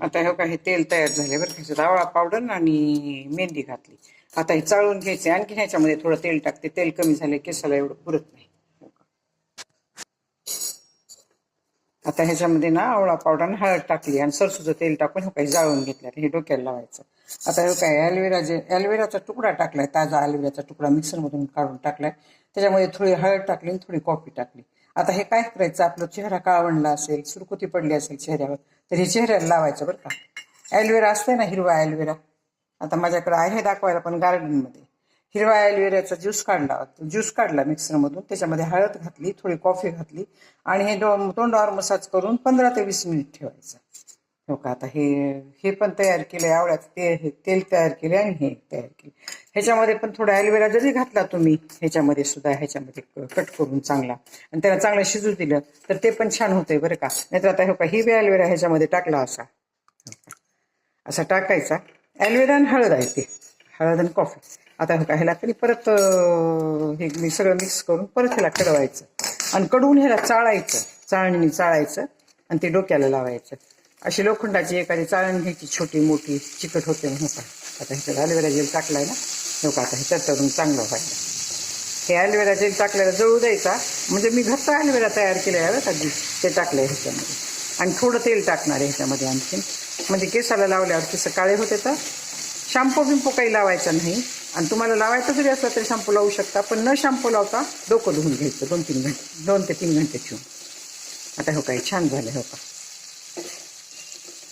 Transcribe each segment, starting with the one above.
आता हे काही तेल तयार झाले बरं का ह्याच्यात आवळा पावडर आणि मेहंदी घातली. आता हे चाळून घ्यायचे आणखी ह्याच्यामध्ये थोडं तेल टाकते. तेल कमी झाले केसाला एवढं पुरत नाही. आता ह्याच्यामध्ये ना आवळा पावडर आणि हळद टाकली आणि सरसूचं तेल टाकून हे काही जाळून घेतलं. हे डोक्याला लावायचं. आता हे काय ॲलोवेरा जे ॲलोवेराचा तुकडा टाकलाय ताजा ॲलोवेराचा तुकडा मिक्सरमधून काढून टाकलाय. त्याच्यामध्ये थोडी हळद टाकली आणि थोडी कॉफी टाकली. आता हे काय करायचं? आपला चेहरा काळवणला असेल सुरकुती पडली असेल चेहऱ्यावर तर हे चेहऱ्याला लावायचं बरं का. ॲलोवेरा असते ना हिरवा ॲलोवेरा आता माझ्याकडे आहे दाखवायला पण गार्डनमध्ये हिरवा ॲलोवेराचा ज्यूस काढला. ज्यूस काढला मिक्सरमधून त्याच्यामध्ये हळद घातली थोडी कॉफी घातली. आणि हे डो- तोंडावर मसाज करून पंधरा ते वीस मिनिट ठेवायचं. हो का आता हे हे पण तयार केले आवळ्याचं ते हे तेल तयार केले आणि हे तयार केले. ह्याच्यामध्ये पण थोडा ॲलोवेरा जरी घातला तुम्ही ह्याच्यामध्ये सुद्धा ह्याच्यामध्ये कट करून चांगला. आणि त्याला चांगलं शिजू दिलं तर ते पण छान होतंय बरं का. नाहीतर आता हो का ही बी ॲलोवेरा ह्याच्यामध्ये टाकला असा. असा टाकायचा. ॲलोवेरा आणि हळद आहे ते. हळद आणि कॉफी आता हो का ह्याला तरी परत हे मी सगळं मिक्स करून परत ह्याला कडवायचं आणि कडवून ह्याला चाळायचं. चाळणीने चाळायचं आणि ते डोक्याला लावायचं. अशी लोखंडाची एखादी चाळण घ्यायची छोटी मोठी चिकट होते म्हणून का आता ह्याच्यात ॲलोवेरा जेल टाकलाय ना हो का आता ह्याच्यात त्याच्यातून चांगलं व्हायला. हे ॲलोवेरा जेल टाकलेला जळू द्यायचा म्हणजे मी घरचा ॲलोवेरा तयार केला आहे बरं का ते ते टाकलंय ह्याच्यामध्ये. आणि थोडं तेल टाकणार आहे ह्याच्यामध्ये आणखीन म्हणजे केसाला लावल्यावर केस काळे होते तर शॅम्पू बिंपू काही लावायचा नाही. आणि तुम्हाला लावायचं जरी असलं तरी शॅम्पू लावू शकता पण न शॅम्पू लावता डोकं धुवून घ्यायचं दोन तीन घंटे दोन ते तीन घंटे ठेवून. आता हो काही छान झालं हो का.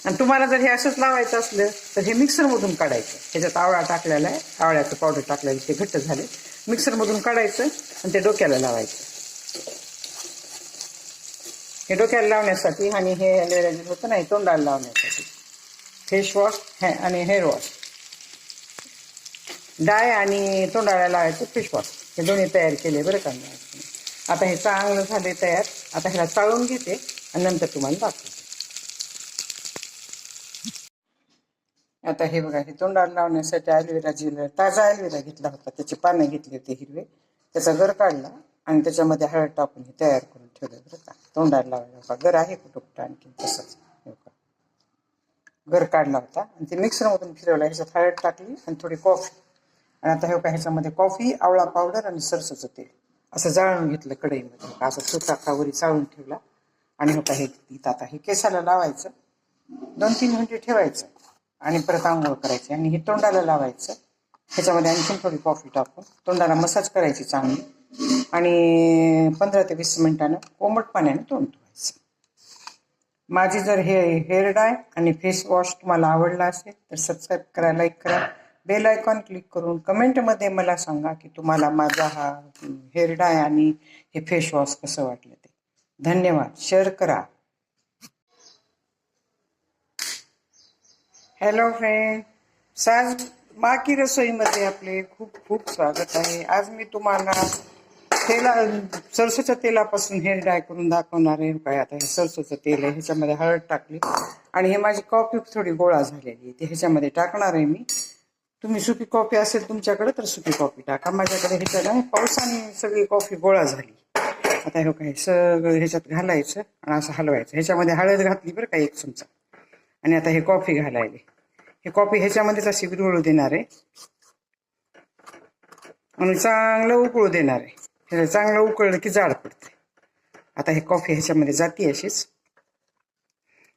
आणि तुम्हाला जर हे असंच लावायचं असलं तर हे मिक्सरमधून काढायचं. ह्याच्यात आवळा टाकलेला आहे. आवळ्याचं पावडर टाकलेलं ते घट्ट झाले. मिक्सरमधून काढायचं आणि ते डोक्याला लावायचं. हे डोक्याला लावण्यासाठी आणि हे ॲलोवेरा जेल होतं नाही तोंडाला लावण्यासाठी. फेस वॉश हे आणि हेअर वॉश डाय आणि तोंडाला लावायचं फेस वॉश हे दोन्ही तयार केले बरं का? आता हे चांगलं झाले तयार. आता ह्याला चाळून घेते आणि नंतर तुम्हाला दाखवते. आता हे बघा हे तोंडाला लावण्यासाठी ॲलोवेरा जेल ताजा ॲलोवेरा घेतला होता. त्याची पानं घेतली होती हिरवे. त्याचा गर काढला आणि त्याच्यामध्ये हळद टाकून हे तयार करून ठेवलं बरं का. तोंडाला लावायला होता. गर आहे कुठं कुठं आणखी तसंच. घर गर काढला होता आणि ते मिक्सरमधून फिरवलं. ह्याच्यात हळद टाकली आणि थोडी कॉफी. आणि आता हे का ह्याच्यामध्ये कॉफी आवळा पावडर आणि सरसोचं तेल. असं जाळून घेतलं कढईमध्ये. असं सुताकावरी चाळून ठेवला. आणि हो हे आता हे केसाला लावायचं. दोन तीन मिनिटे म्हणजे ठेवायचं. आणि परत आंघोळ करायची. आणि हे तोंडाला लावायचं. ह्याच्यामध्ये आणखीन थोडी कॉफी टाकून. तोंडाला मसाज करायची चांगली. आणि पंधरा ते वीस मिनिटानं कोमट पाण्याने तोंड धुवायचं. माझी जर हे हेअर डाय आणि फेस वॉश तुम्हाला आवडला असेल तर सबस्क्राईब करा लाईक करा. बेल आयकॉन क्लिक करून कमेंटमध्ये मला सांगा की तुम्हाला माझा हा हेअर डाय आणि हे फेस वॉश कसं वाटलं ते. धन्यवाद. शेअर करा. Hello friend. साज बाकी रसोईमध्ये आपले खूप खूप स्वागत आहे. आज मी तुम्हाला तेला सरसोच्या तेलापासून हेअर डाय करून दाखवणार आहे. काय आता हे सरसोचं तेल आहे ह्याच्यामध्ये हळद टाकली. आणि हे माझी कॉफी थोडी गोळा झालेली आहे. ती ह्याच्यामध्ये टाकणार आहे मी. तुम्ही सुकी कॉफी असेल तुमच्याकडे तर सुकी कॉफी टाका. माझ्याकडे ह्याच्यात आहे पावसाने सगळी कॉफी गोळा झाली. आता हे काय सगळं ह्याच्यात घालायचं आणि असं हलवायचं. ह्याच्यामध्ये हळद घातली बरं का एक चमचा. आणि आता हे कॉफी घालायले. हे कॉफी ह्याच्यामध्येच अशी विरघळू देणार आहे. आणि चांगलं उकळू देणार आहे. हे चांगलं उकळलं की जाड पडते. आता हे कॉफी ह्याच्यामध्ये जाते अशीच.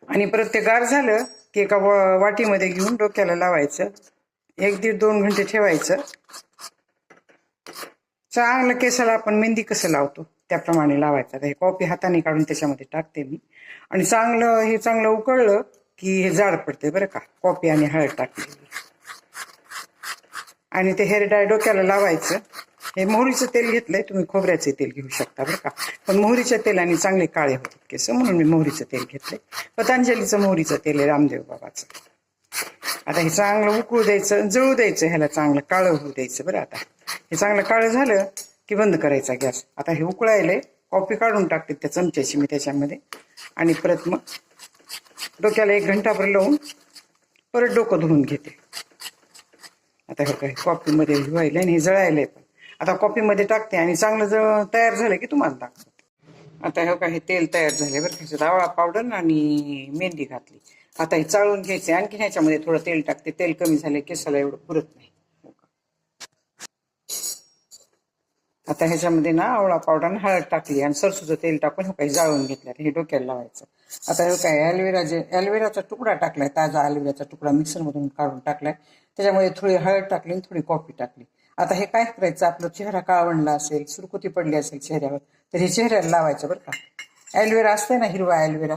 आणि परत ते गार झालं की एका वाटीमध्ये घेऊन डोक्याला लावायचं. एक दीड दोन घंटे ठेवायचं. चांगलं केसाला आपण मेहंदी कसं लावतो त्याप्रमाणे लावायचं. आता हे कॉफी हाताने काढून त्याच्यामध्ये टाकते मी. आणि चांगलं हे चांगलं उकळलं की हे जाड पडते बरं का. कॉफी आणि हळद टाकलेली आणि ते हेअर डाय डोक्याला लावायचं. हे मोहरीचं तेल घेतलंय तुम्ही खोबऱ्याचे तेल घेऊ शकता बरं का. पण मोहरीच्या तेलाने चांगले काळे होतात केस म्हणून मी मोहरीचं तेल घेतलंय. पतंजलीचं मोहरीचं तेल आहे रामदेव बाबाचं. आता हे चांगलं उकळू द्यायचं जळू द्यायचं ह्याला चांगलं काळं होऊ द्यायचं बरं आता. हे चांगलं काळं झालं की बंद करायचा गॅस. आता हे उकळायले कॉफी काढून टाकते त्या चमच्याची मी त्याच्यामध्ये. आणि परत मग डोक्याला एक घंटाभर लावून परत डोकं धुवून घेते. आता हे काय कॉफीमध्ये व्हायला आणि हे जळायलंय पण. आता कॉफीमध्ये टाकते आणि चांगलं जळ तयार झालं की तुम्हाला दाखवते आता हे काय हे तेल तयार झाले बरं का ह्याच्यात आवळा पावडर आणि मेहंदी घातली. आता हे चाळून घ्यायचे आणखी ह्याच्यामध्ये थोडं तेल टाकते. तेल कमी झाले केसाला एवढं पुरत नाही हो का. आता ह्याच्यामध्ये ना आवळा पावडर आणि हळद टाकली आणि सरसूचं तेल टाकून हे काही जाळून घेतलं हे डोक्याला लावायचं. आता हे काय ॲलोवेरा जे ॲलोवेराचा तुकडा टाकलाय ताजा ॲलोवेराचा तुकडा मिक्सरमधून काढून टाकलाय. त्याच्यामध्ये थोडी हळद टाकली आणि थोडी कॉफी टाकली. आता हे काय करायचं? आपला चेहरा काळवंडला असेल सुरकुती पडली असेल चेहऱ्यावर तर हे चेहऱ्याला लावायचं बरं का. ॲलोवेरा असते ना हिरवा ॲलोवेरा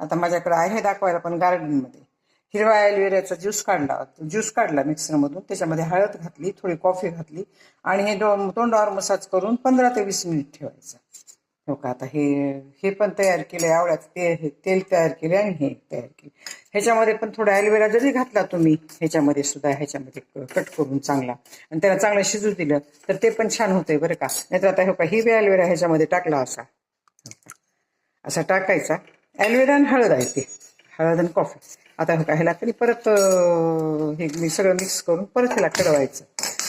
आता माझ्याकडे आहे दाखवायला पण गार्डनमध्ये हिरवा ॲलोवेराचा ज्यूस काढला ज्यूस काढला मिक्सरमधून. त्याच्यामध्ये हळद घातली थोडी कॉफी घातली आणि हे तोंडावर मसाज करून पंधरा ते वीस मिनिट ठेवायचं. हो का? आता हे हे पण तयार केलंय आवळ्यात ते हे तेल तयार केले आणि हे तयार केले ह्याच्यामध्ये पण थोडा ॲलोवेरा जरी घातला तुम्ही ह्याच्यामध्ये सुद्धा ह्याच्यामध्ये कट करून चांगला. आणि त्याला चांगलं शिजू दिलं तर ते पण छान होतंय बरं का? नाहीतर आता हो का ही बी ॲलोवेरा ह्याच्यामध्ये टाकला असा. हो असा टाकायचा. ॲलोवेरा आणि हळद आहे ते. हळद आणि कॉफी. आता काय ह्याला तरी परत हे मी सगळं मिक्स करून परत ह्याला कडवायचं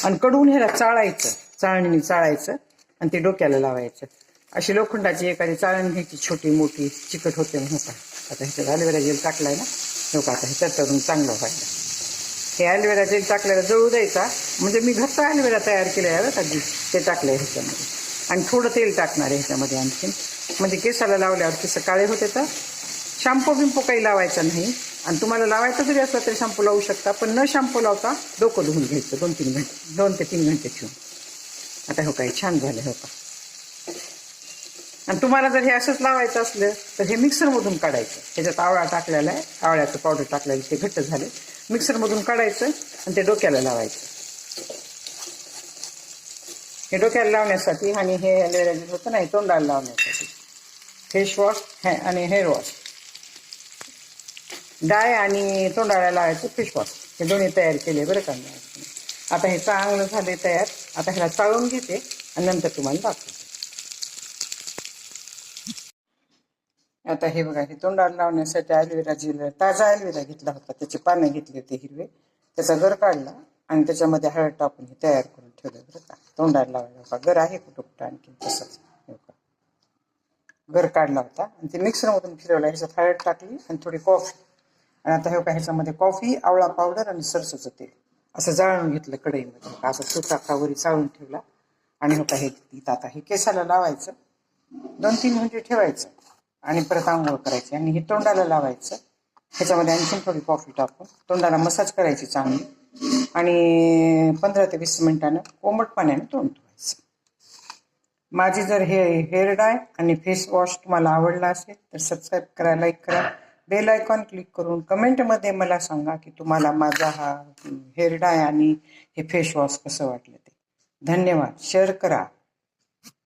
आणि कडवून ह्याला चाळायचं चाळणीने चाळायचं आणि ते डोक्याला लावायचं. अशी लोखंडाची एखादी चाळण घ्यायची छोटी मोठी चिकट होते म्हणून का आता ह्याच्यात ॲलोवेरा जेल टाकलाय ना? हो का आता ह्याच्यातून चांगलं व्हायला. हे ॲलोवेरा जेल टाकल्याला जळू द्यायचा. म्हणजे मी घरचा ॲलोवेरा तयार केला आहे का ते टाकलंय ह्याच्यामध्ये. आणि थोडं तेल टाकणार आहे ह्याच्यामध्ये आणखीन. म्हणजे केसाला लावल्यावर केसं काळे होते तर शॅम्पू बिंपू काही लावायचा नाही. आणि तुम्हाला लावायचं जरी असलं तरी शॅम्पू लावू शकता पण न शॅम्पू लावता डोकं धुवून घ्यायचं दोन तीन घंटे दोन ते तीन घंटे ठेवून. आता हो काय छान झालं हो का? आणि तुम्हाला जर हे असंच लावायचं असलं तर हे मिक्सरमधून काढायचं. त्याच्यात आवळा टाकलेला आहे आवळ्याचं पावडर टाकलेलं ते घट्ट झाले. मिक्सरमधून काढायचं आणि ते डोक्याला लावायचं. हे डोक्याला लावण्यासाठी आणि हे होतं नाही तोंडाला लावण्यासाठी. फेस वॉश हे आणि हेअर वॉश डाय आणि तोंडाला लावायचं फेस हे दोन्ही तयार केले बरं का. आता हे चांगलं झाले तयार. आता ह्याला चाळून घेते आणि नंतर तुम्हाला दाखवते. आता हे बघा हे तोंडाला लावण्यासाठी ॲलोवेरा जेल ताजा ॲलोवेरा घेतला होता. त्याची पानं घेतली होती हिरवे. त्याचा गर काढला आणि त्याच्यामध्ये हळद टाकून हे तयार करून ठेवलं बरं का. तोंडाला लावायला होता गर आहे कुठं कुठं आणखी तसंच. गर काढला होता आणि ते मिक्सरमधून फिरवला. ह्याच्यात हळद टाकली आणि थोडी कॉफी आणि आता हे काय ह्याच्यामध्ये कॉफी आवळा पावडर आणि सरसोचं तेल. असं जाळून घेतलं कढईमध्ये. असं सुताकावरी चाळून ठेवला. आणि होता का हे आता हे केसाला लावायचं. दोन तीन मिनिटे ठेवायचं. आणि परत आंघोळ करायची. आणि हे तोंडाला लावायचं. ह्याच्यामध्ये आणखीन थोडी कॉफी टाकून. तोंडाला मसाज करायची चांगली. आणि पंधरा ते वीस मिनिटानं कोमट पाण्याने तोंड धुवायचं. माझी जर हे हेअर डाय आणि फेस वॉश तुम्हाला आवडला असेल तर सबस्क्राईब करा लाईक करा. बेल आयकॉन क्लिक करून कमेंटमध्ये मला सांगा की तुम्हाला माझा हा हेअर डाय आणि हे फेस वॉश कसं वाटलं ते. धन्यवाद. शेअर करा.